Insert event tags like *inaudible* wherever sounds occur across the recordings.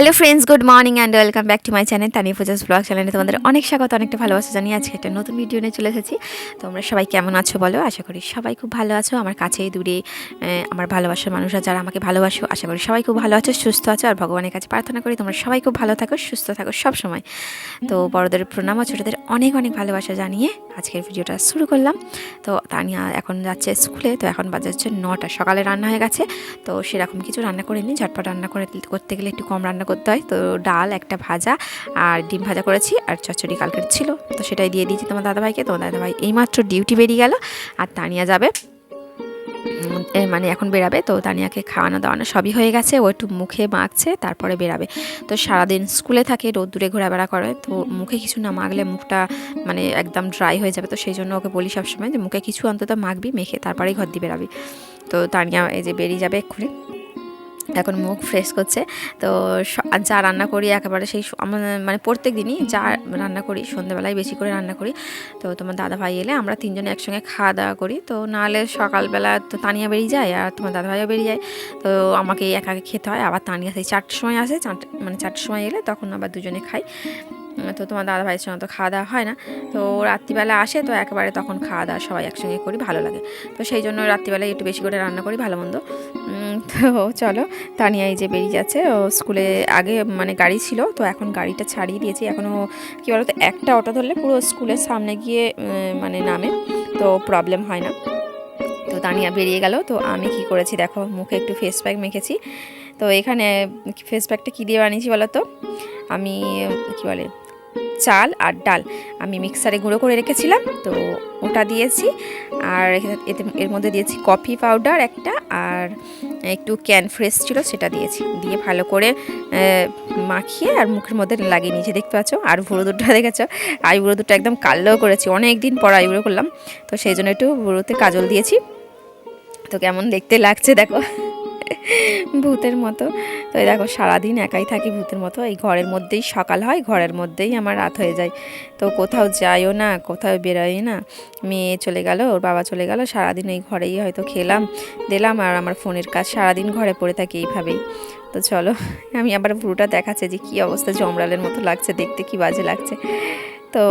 Hello friends good morning and welcome back to my channel তানি ফুজাস blog চ্যানেলে তোমাদের অনেক স্বাগত, অনেকটা ভালোবাসা জানিয়ে আজকে একটা নতুন ভিডিও নিয়ে চলে এসেছি। তোমরা সবাই কেমন আছো বলো? আশা করি সবাই খুব ভালো আছো। আমার কাছেই দূরে আমার ভালোবাসার মানুষরা যারা আমাকে ভালোবাসো, আশা করি সবাই খুব ভালো আছো, সুস্থ আছো আর ভগবানের কাছে প্রার্থনা করি তোমরা সবাই খুব ভালো থাকো, সুস্থ থাকো সব সময়। তো বড়দের প্রণাম আর ছোটোদের অনেক অনেক ভালোবাসা জানিয়ে আজকের ভিডিওটা শুরু করলাম। তো তানিয়া এখন যাচ্ছে স্কুলে তো এখন বাজে হচ্ছে নটা, সকালে রান্না হয়ে গেছে। তো সেরকম কিছু রান্না করে নিই ঝটপট রান্না করে করতে গেলে একটু কম রান্না করতে হয়। তো ডাল, একটা ভাজা আর ডিম ভাজা করেছি আর চচ্চড়ি কালকের ছিল। তো সেটাই দিয়ে দিয়েছি তোমার দাদাভাইকে। তোমার দাদাভাই এইমাত্র ডিউটি বেরিয়ে গেল আর তানিয়া যাবে। মানে এখন বেরাবে। তো তানিয়াকে খাওয়ানো দাওয়ানো সবই হয়ে গেছে। ও একটু মুখে মাখছে, তারপরে বেরাবে। তো সারাদিন স্কুলে থাকে, রোদ রোদ্দুরে ঘোরাবেড়া করে। তো মুখে কিছু না মাখলে মুখটা মানে একদম ড্রাই হয়ে যাবে। তো সেই জন্য ওকে বলি সবসময় যে মুখে কিছু অন্তত মাখবি, মেখে তারপরেই ঘর দিয়ে বেরাবি। তো তানিয়া এই যে বেরিয়ে যাবে এক্ষুনি। এখন মুখ ফ্রেশ করছে। তো যা রান্না করি একেবারে সেই মানে প্রত্যেক দিনই যা রান্না করি, সন্ধ্যেবেলায় বেশি করে রান্না করি। তো তোমার দাদা ভাই এলে আমরা তিনজনে একসঙ্গে খাওয়া দাওয়া করি। তো নাহলে সকালবেলা তো তানিয়া বেরিয়ে যায় আর তোমার দাদা ভাইও বেরিয়ে যায়। তো আমাকে একা খেতে হয়, আবার তানিয়া সেই চারটের সময় আসে মানে চারটের সময় এলে তখন আবার দুজনে খাই। তো তোমার দাদা ভাইয়ের সঙ্গে তো খাওয়া দাওয়া হয় না। তো রাত্রিবেলা আসে, তো একেবারে তখন খাওয়া দাওয়া সবাই একসঙ্গে করি, ভালো লাগে। তো সেই জন্য রাত্রিবেলায় একটু বেশি করে রান্না করি, ভালো মন্দ। তো চলো, তানিয়া এই যে বেরিয়ে যাচ্ছে। ও স্কুলে আগে মানে গাড়ি ছিল, তো এখন গাড়িটা ছাড়িয়ে দিয়েছি। এখনও কী বলতো, একটা অটো ধরলে পুরো স্কুলের সামনে গিয়ে মানে নামে, তো প্রবলেম হয় না। তো তানিয়া বেরিয়ে গেল, তো আমি কি করেছি দেখো, মুখে একটু ফেস প্যাক মেখেছি। তো এখানে ফেস প্যাকটা কী দিয়ে বানিয়েছি বলো তো? আমি, কী বলে চাল আর ডাল। আমি মিক্সারে গুঁড়ো করে রেখেছিলাম, তো ওটা দিয়েছি। আর এতে এর মধ্যে দিয়েছি কফি পাউডার একটা আর একটু ক্যান ফ্রেশ ছিল সেটা দিয়েছি। দিয়ে ভালো করে মাখিয়ে আর মুখের মধ্যে লাগিয়ে নিয়েছি। দেখতে পাচ্ছ? আর ভুড়ো দুধটা *laughs* দেখেছ? আইবুড়ো দুধটা একদম কালো করেছি। অনেক দিন পর আইবুড়ো করলাম। তো সেই জন্য একটু ভুড়োতে কাজল দিয়েছি। তো কেমন দেখতে লাগছে দেখো। *laughs* ভূতের মতো। তো এই দেখো, সারাদিন একাই থাকি ভূতের মতো। এই ঘরের মধ্যেই সকাল হয়, ঘরের মধ্যেই আমার রাত হয়ে যায়। তো কোথাও যাইও না, কোথাও বেরোই না। মেয়ে চলে গেল, ওর বাবা চলে গেল, সারাদিন এই ঘরেই হয়তো খেলাম, দিলাম আর আমার ফোনের কাজ সারাদিন ঘরে পড়ে থাকি এইভাবেই। তো চলো, আমি আবার ভুরুটা দেখাচ্ছে যে কী অবস্থা, জমরালের মতো লাগছে, দেখতে কি বাজে লাগছে। তো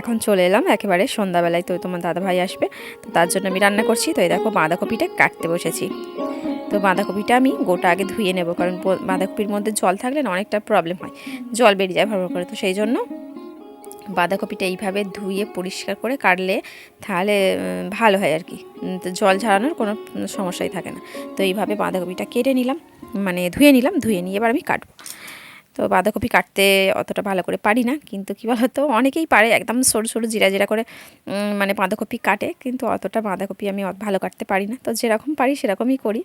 এখন চলে এলাম একেবারে সন্ধ্যাবেলায়, তো তোমার দাদাভাই আসবে। তো তার জন্য আমি রান্না করছি, তো এই দেখো বাঁধাকপিটা কাটতে বসেছি। তো বাঁধাকপিটা আমি গোটা আগে ধুয়ে নেব, কারণ বাঁধাকপির মধ্যে জল থাকলে না অনেকটা প্রবলেম হয়। জল বেরিয়ে যায় ভালো করে, তো সেই জন্য বাঁধাকপিটা এইভাবে ধুয়ে পরিষ্কার করে কাটলে তাহলে ভালো হয় আর কি। তো জল ঝরানোর কোনো সমস্যাই থাকে না। তো এইভাবে বাঁধাকপিটা কেটে নিলাম মানে ধুয়ে নিলাম, ধুয়ে নিয়ে এবার আমি কাটবো। তো বাঁধাকপি কাটতে অতটা ভালো করে পারি না, কিন্তু কী বলতো, অনেকেই পারে একদম সরু সরু জিরা জিরা করে মানে বাঁধাকপি কাটে, কিন্তু অতটা বাঁধাকপি আমি ভালো কাটতে পারি না। তো যেরকম পারি সেরকমই করি।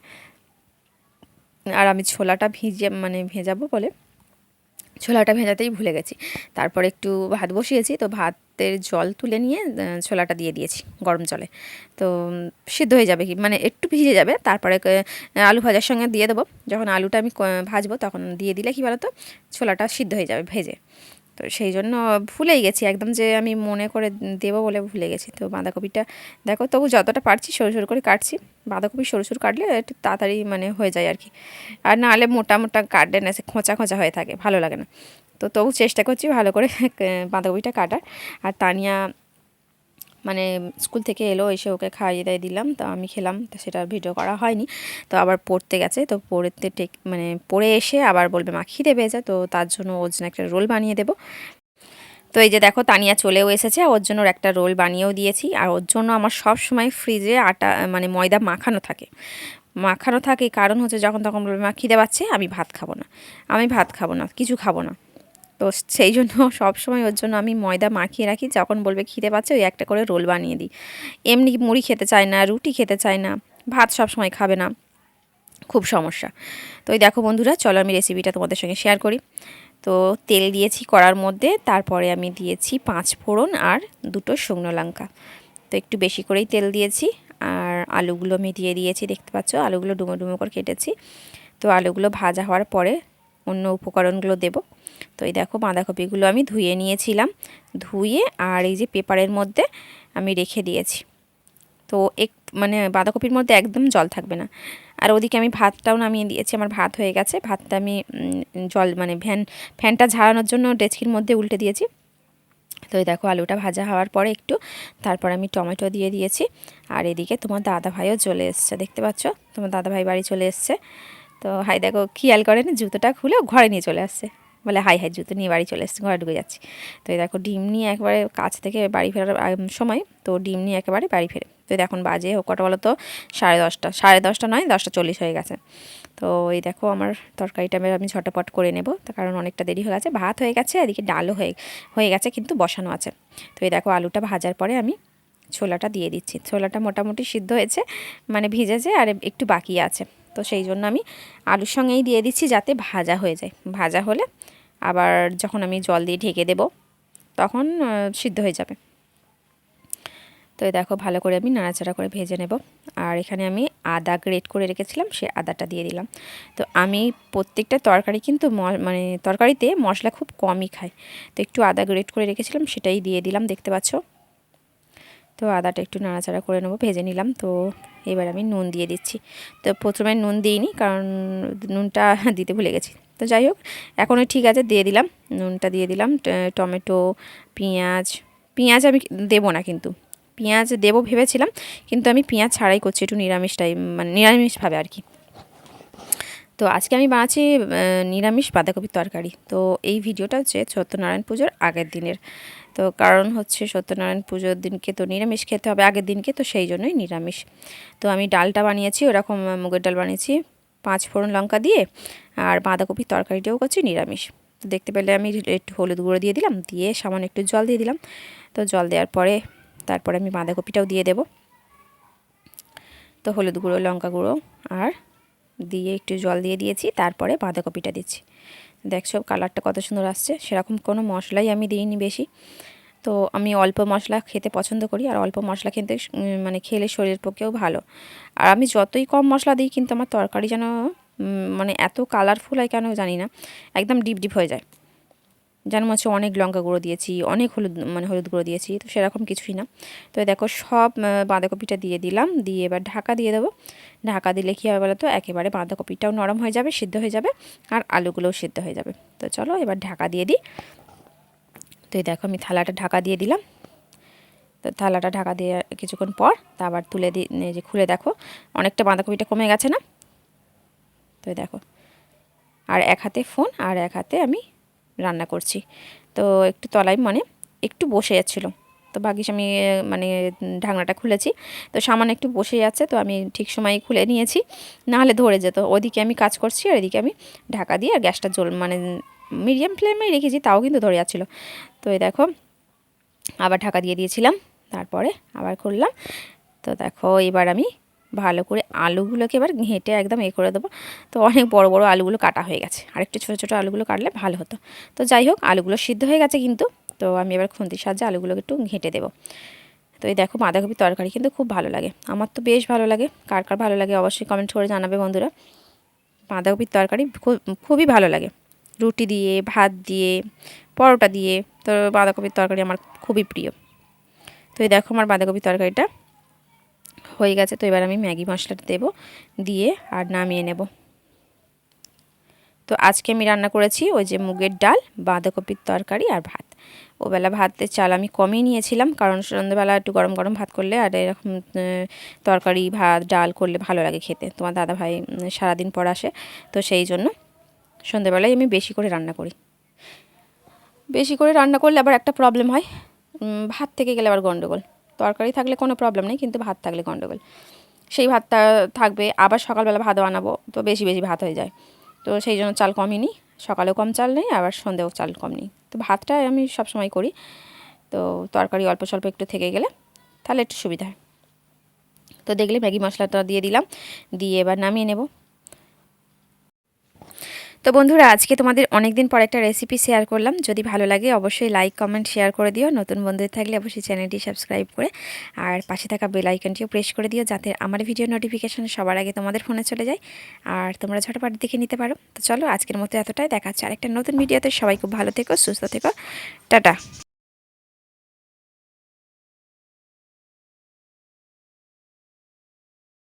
আর আমি ছোলাটা ভিজে মানে ভেজাবো বলে, ছোলাটা ভেজাতেই ভুলে গেছি। তারপর একটু ভাত বসিয়েছি, তো ভাতের জল তুলে নিয়ে ছোলাটা দিয়ে দিয়েছি গরম জলে। তো সিদ্ধ হয়ে যাবে কি? মানে একটু ভিজে যাবে, তারপরে আলু ভাজার সঙ্গে দিয়ে দেবো। যখন আলুটা আমি ভাজবো, তখন দিয়ে দিলে কি বলতো? ছোলাটা সিদ্ধ হয়ে যাবে, ভেজে। তো সেই জন্য ভুলেই গেছি। একদম যে আমি মনে করে দেবো বলে ভুলে গেছি। তো বাঁধাকপিটা দেখো, তবু যতটা পারছি সরু সরু করে কাটছি। বাঁধাকপি সরু সরু কাটলে একটু তাড়াতাড়ি মানে হয়ে যায় আর কি আর নাহলে মোটা মোটা কাটলে না সে খোঁচা খোঁচা হয়ে থাকে, ভালো লাগে না। তো তবু চেষ্টা করছি ভালো করে *laughs* বাঁধাকপিটা কাটার। আর তানিয়া মানে স্কুল থেকে এলো, এসে ওকে খাইয়ে দাইয়ে দিলাম। তো আমি খেলাম, তো সেটা ভিডিও করা হয়নি। তো আবার পড়তে গেছে, তো পড়তে টেক মানে পড়ে এসে আবার বলবে, মা, খিদে পেয়েছে তো তার জন্য ওর জন্য একটা রোল বানিয়ে দেবো। তো এই যে দেখো, তানিয়া চলেও এসেছে ওর জন্য একটা রোল বানিয়েও দিয়েছি। আর ওর জন্য আমার সব সময় ফ্রিজে আটা মানে ময়দা মাখানো থাকে। মাখানো থাকে কারণ হচ্ছে যখন তখন বলবে, মা, খিদে আমি ভাত খাব না। আমি ভাত খাব না, কিছু খাব না। তো সেই জন্য *laughs* সব সময় ওর জন্য আমি ময়দা মাখিয়ে রাখি। যখন বলবে খিদে পাচ্ছে, ওই একটা করে রোল বানিয়ে দিই। এমনি মুড়ি খেতে চায় না, রুটি খেতে চায় না, ভাত সব সময় খাবে না। খুব সমস্যা। তো এই দেখো বন্ধুরা, চলো আমি রেসিপিটা তোমাদের সঙ্গে শেয়ার করি। তো তেল দিয়েছি কড়ার মধ্যে, তারপরে আমি দিয়েছি পাঁচ ফোড়ন আর দুটো শুকনো লঙ্কা। তো একটু বেশি করেই তেল দিয়েছি। আর আলুগুলো আমি দিয়ে দিয়েছি, দেখতে পাচ্ছ? আলুগুলো ডুমো ডুমো করে কেটেছি। তো আলুগুলো ভাজা হওয়ার পরে অন্য উপকরণগুলো দেব। তো এই দেখো বাঁধাকপিগুলো আমি ধুয়ে নিয়েছিলাম। ধুয়ে আর এই যে পেপারের মধ্যে আমি রেখে দিয়েছি। তো এক মানে বাঁধাকপির মধ্যে একদম জল থাকবে না। আর ওদিকে আমি ভাতটাও নামিয়ে দিয়েছি, আমার ভাত হয়ে গেছে। ভাতটা আমি জল মানে ফ্যান ফ্যানটা ঝাড়ানোর জন্য ডেচকির মধ্যে উল্টে দিয়েছি। তো এই দেখো আলুটা ভাজা হওয়ার পরে একটু, তারপর আমি টমেটো দিয়ে দিয়েছি। আর এদিকে তোমার দাদা ভাইও চলে এসছে, দেখতে পাচ্ছ? তোমার দাদা ভাই বাড়ি চলে এসছে। তো হাই দেখো, খেয়াল করেন জুতোটা খুলে ঘরে নিয়ে চলে আসছে। বলে, হাই হাই, জুতো নিয়ে বাড়ি চলে এসছে, ঘরে ঢুকে যাচ্ছি। তো এই দেখো, ডিম নিয়ে একবারে কাছ থেকে বাড়ি ফেরার সময়, তো ডিম নিয়ে একেবারে বাড়ি ফেরে। তো এখন বাজে ও কটা বলো তো, সাড়ে দশটা সাড়ে দশটা নয়, দশটা চল্লিশ হয়ে গেছে। তো এই দেখো, আমার তরকারিটা আমি ঝটাপট করে নেব তার কারণ অনেকটা দেরি হয়ে গেছে। ভাত হয়ে গেছে, এদিকে ডালও হয়ে হয়ে গেছে, কিন্তু বসানো আছে। তো এই দেখো, আলুটা ভাজার পরে আমি ছোলাটা দিয়ে দিচ্ছি। ছোলাটা মোটামুটি সিদ্ধ হয়েছে মানে ভিজেছে, আর একটু বাকি আছে। তো সেই জন্য আমি আলুর সঙ্গেই দিয়ে দিচ্ছি, যাতে ভাজা হয়ে যায়। ভাজা হলে আবার যখন আমি জল দিয়ে ঢেকে দেব, তখন সিদ্ধ হয়ে যাবে। তো দেখো, ভালো করে আমি নাড়াচাড়া করে ভেজে নেব। আর এখানে আমি আদা গ্রেট করে রেখেছিলাম, সে আদাটা দিয়ে দিলাম। তো আমি প্রত্যেকটা তরকারি কিন্তু মানে তরকারিতে মশলা খুব কমই খাই। তো একটু আদা গ্রেট করে রেখেছিলাম, সেটাই দিয়ে দিলাম, দেখতে পাচ্ছ? তো আদাটা একটু নাড়াচাড়া করে নেব, ভেজে নিলাম। তো এবার আমি নুন দিয়ে দিচ্ছি। তো প্রথমে নুন দিইনি, কারণ নুনটা *laughs* দিতে ভুলে গেছি। তো যাই হোক এখনও ঠিক আছে, দিয়ে দিলাম। নুনটা দিয়ে দিলাম টমেটো, পেঁয়াজ পেঁয়াজ আমি দেবো না কিন্তু। পেঁয়াজ দেবো ভেবেছিলাম, কিন্তু আমি পেঁয়াজ ছাড়াই করছি একটু নিরামিষটাই মানে নিরামিষভাবে আর কি। তো আজকে আমি বানাচ্ছি নিরামিষ বাঁধাকপির তরকারি। তো এই ভিডিওটা হচ্ছে সত্যনারায়ণ পুজোর আগের দিনের। তো কারণ হচ্ছে সত্যনারায়ণ পুজোর দিনকে তো নিরামিষ খেতে হবে, আগের দিনকে তো সেই জন্যই নিরামিষ। তো আমি ডালটা বানিয়েছি, ওরকম মুগের ডাল বানিয়েছি। পাঁচ ফোড়ন লঙ্কা দিয়ে আর বাঁধাকপির তরকারিটাও করছি নিরামিষ। তো দেখতে পেলে আমি একটু হলুদ গুঁড়ো দিয়ে দিলাম, দিয়ে সামান্য একটু জল দিয়ে দিলাম। তো জল দেওয়ার পরে তারপরে আমি বাঁধাকপিটাও দিয়ে দেবো। তো হলুদ গুঁড়ো, লঙ্কা গুঁড়ো আর দিয়ে একটু জল দিয়ে দিয়েছি, তারপরে বাঁধাকপিটা দিচ্ছি। দেখছ কালারটা কত সুন্দর আসছে, সেরকম কোনো মশলাই আমি দিইনি বেশি। তো আমি অল্প মশলা খেতে পছন্দ করি আর অল্প মশলা খেতে মানে খেলে শরীরের পক্ষেও ভালো। আর আমি যতই কম মশলা দিই কিন্তু আমার তরকারি যেন মানে এত কালারফুল হয় কেন জানি না, একদম ডিপ ডিপ হয়ে যায়। যেন মনে হচ্ছে অনেক লঙ্কা গুঁড়ো দিয়েছি, অনেক হলুদ মানে হলুদ গুঁড়ো দিয়েছি, তো সেরকম কিছুই না। তো দেখো সব বাঁধাকপিটা দিয়ে দিলাম, দিয়ে এবার ঢাকা দিয়ে দেবো। ঢাকা দিলে কী হবে বলো তো একেবারে বাঁধাকপিটাও নরম হয়ে যাবে, সিদ্ধ হয়ে যাবে, আর আলুগুলোও সিদ্ধ হয়ে যাবে। তো চলো এবার ঢাকা দিয়ে দিই। তো এই দেখো আমি থালাটা ঢাকা দিয়ে দিলাম। তো থালাটা ঢাকা দিয়ে কিছুক্ষণ পর তা আবার তুলে দিই এই যে খুলে দেখো, অনেকটা বাঁধাকপিটা কমে গেছে না? তো দেখো, আর এক হাতে ফোন আর এক হাতে আমি রান্না করছি। তো একটু তলায় মানে একটু বসে যাচ্ছিল। তো ভাগ্যিস আমি মানে ঢাকনাটা খুলেছি। তো সামান্য একটু বসে যাচ্ছে তো আমি ঠিক সময় খুলে নিয়েছি। নাহলে ধরে যেত। ওদিকে আমি কাজ করছি আর এদিকে আমি ঢাকা দিয়ে আর গ্যাসটা জল মানে মিডিয়াম ফ্লেমে রেখেছি, তাও কিন্তু ধরে যাচ্ছিল। তো এই দেখো, আবার ঢাকা দিয়ে দিয়েছিলাম, তারপরে আবার খুললাম। তো দেখো, এবার আমি ভালো করে আলুগুলোকে এবার ঘেঁটে একদম এ করে দেবো। তো অনেক বড় বড় আলুগুলো কাটা হয়ে গেছে। আর একটু ছোটো ছোটো আলুগুলো কাটলে ভালো হতো। তো যাই হোক, আলুগুলো সিদ্ধ হয়ে গেছে কিন্তু। তো আমি এবার খুন্তির সাহায্যে আলুগুলোকে একটু ঘেঁটে দেবো। তো এই দেখো বাঁধাকপির তরকারি কিন্তু খুব ভালো লাগে। আমার তো বেশ ভালো লাগে। কার কার ভালো লাগে অবশ্যই কমেন্ট করে জানাবে বন্ধুরা। বাঁধাকপির তরকারি খুব- খুবই ভালো লাগে। রুটি দিয়ে, ভাত দিয়ে, পরোটা দিয়ে। তো বাঁধাকপির তরকারি আমার খুবই প্রিয়। তো এই দেখো আমার বাঁধাকপির তরকারিটা হয়ে গেছে। তো এবার আমি ম্যাগি মশলাটা দেবো দিয়ে আর নামিয়ে নেব। তো আজকে আমি রান্না করেছি ওই যে মুগের ডাল, বাঁধাকপির তরকারি আর ভাত। ওবেলা ভাতের চাল আমি কমই নিয়েছিলাম কারণ সন্ধ্যেবেলা একটু গরম গরম ভাত করলে আর এরকম তরকারি, ভাত, ডাল করলে ভালো লাগে খেতে। তোমার দাদা ভাই সারাদিন পর আসে। তো সেই জন্য সন্ধ্যেবেলায় আমি বেশি করে রান্না করি। বেশি করে রান্না করলে আবার একটা প্রবলেম হয়। ভাত থেকে গেলে আবার গন্ডগোল। তরকারি থাকলে কোনো প্রবলেম নেই, কিন্তু ভাত থাকলে গন্ডগোল। সেই ভাতটা থাকবে, আবার সকালবেলা ভাত বানাবো তো বেশি বেশি ভাত হয়ে যায়। তো সেই জন্য চাল কমই নিই সকালেও কম চাল নেই, আবার সন্ধ্যেও চাল কম নিই তো ভাতটা আমি সব সময় করি। তো তরকারি অল্প স্বল্প একটু থেকে গেলে তাহলে একটু সুবিধা হয়। তো দেখলে ম্যাগি মশলাটা দিয়ে দিলাম, দিয়ে এবার নামিয়ে নেব। তো বন্ধুরা, আজকে তোমাদের অনেক দিন পর একটা রেসিপি শেয়ার করলাম। যদি ভালো লাগে, অবশ্যই লাইক কমেন্ট শেয়ার করে দিও। নতুন বন্ধু থাকলে অবশ্যই চ্যানেলটি সাবস্ক্রাইব করে আর পাশে থাকা বেল আইকনটিও প্রেস করে দিও যাতে আমার ভিডিও নোটিফিকেশান সবার আগে তোমাদের ফোনে চলে যায় আর তোমরা ঝটপট দেখে নিতে পারো। তো চলো, আজকের মতো এতটাই। দেখা হচ্ছে আরেকটা নতুন ভিডিওতে সবাই খুব ভালো থেকো, সুস্থ থেকো। টাটা।